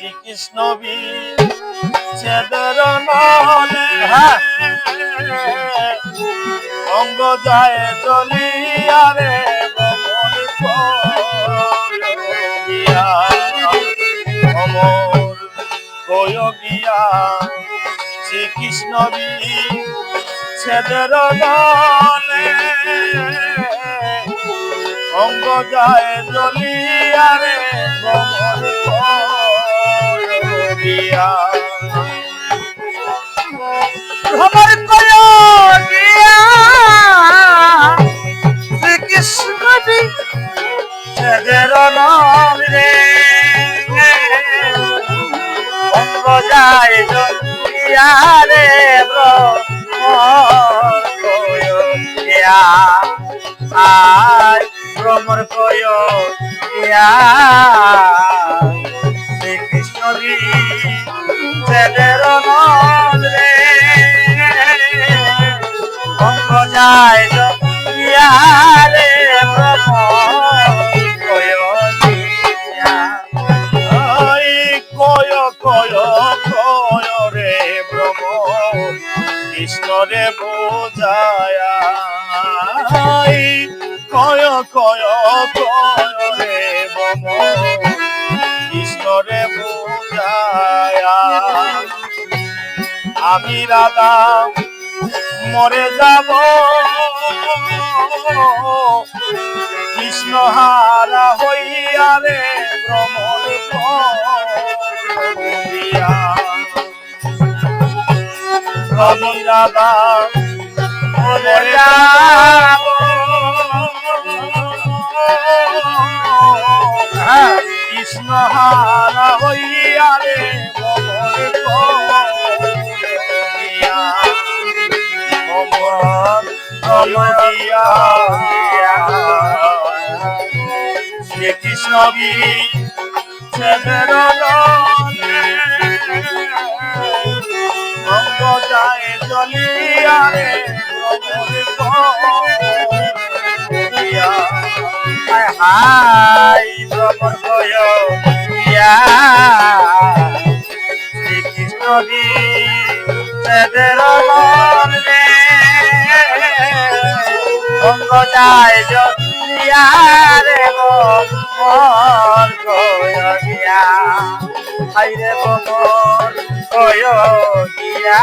শ্রীকৃষ্ণ বিচ্ছেদের নলে অঙ্গ যায় চলিয়া রে অমর গিয়া শ্রীকৃষ্ণ বিচ্ছেদের নলে অঙ্গ যায় চলিয়া রে ভ্রমণ করিয়া ভ্রমণ করো গিয়া শ্রীকৃষ্ণ নাম রে। অঙ্গ যায় চলিয়া রে আয় ভ্রমণ করো কয় কয় রে ব্রহ্ম কৃষ্ণ রে বোঝায়া আই কয় কয় কয় রে ব্রহ্ম। কৃষ্ণ রে বোঝায়া আমি রাধা মরে যাব। কৃষ্ণ হারা হইয়া রে ভ্রমণ আমি রাধা মরে যাব। ভ্রমণ করিয়া শ্রীকৃষ্ণ বি ছেদের অঙ্গ যায় চলিয়া শ্রীকৃষ্ণ ছেদের মন রে অঙ্গ যায় গিয়া রে করো গিয়া হাই রে করো গিয়া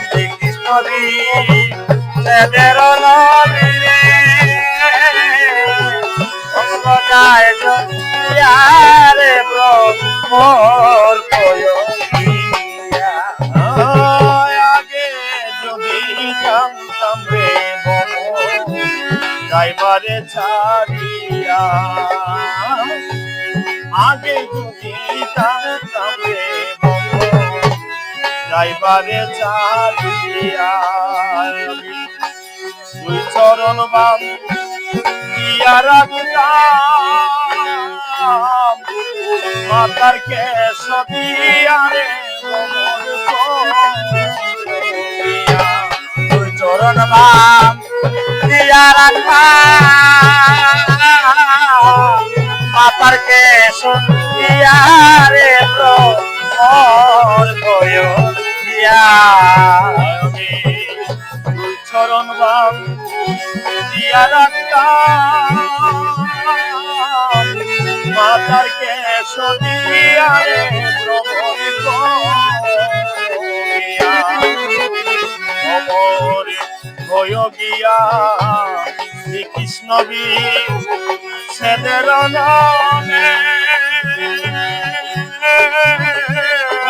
শ্রীকৃষ্ণ যাইবারে ছাড়িয়া আগে যদি জানতাম রে বম যাইবারে ছাড়িয়া চরণ বাম দিয়া রাখতাম। মাতার কেশ দিয়া রে চরণ বাম দিয়া রাখা মাতার কে দিয়া রে দিয়া চরণ রাখতাম মাতার ভ্রমণ অমর ভয় গিয়া। শ্রীকৃষ্ণ বি ছেদের নামে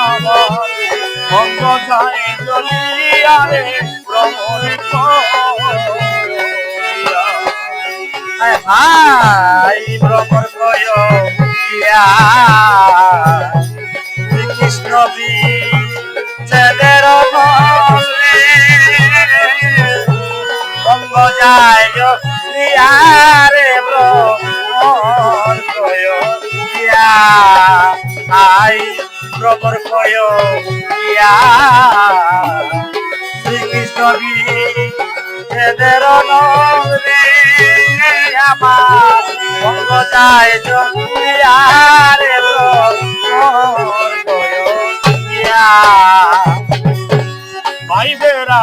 আমার অঙ্গ যায় জ্বলিয়া রে ভ্রমণ হাই ভ্রমর কয়ো দিয়া শ্রীকৃষ্ণ আরে ইয়া, আই প্রবর কয়, ইয়া। শ্রীকৃষ্ণ বি এদের নরে আমার অঙ্গ যায় জন্মিয়া রে প্রবর কয়, ইয়া। ভাই বেড়া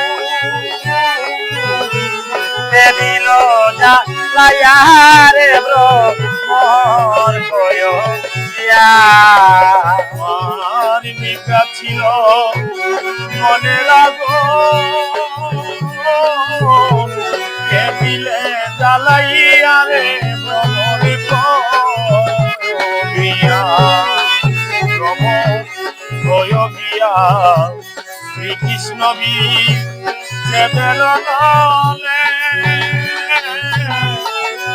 ছিল মনের আগুন দিল যা লায়ারে ব্রহ্মর কয় আমার নিকা ছিল, মনে লাগো কে দিলে জ্বালাইয়া রে ভ্রমণ গিয়া ভ্রম ভয় শ্রীকৃষ্ণ বি সেদের নামে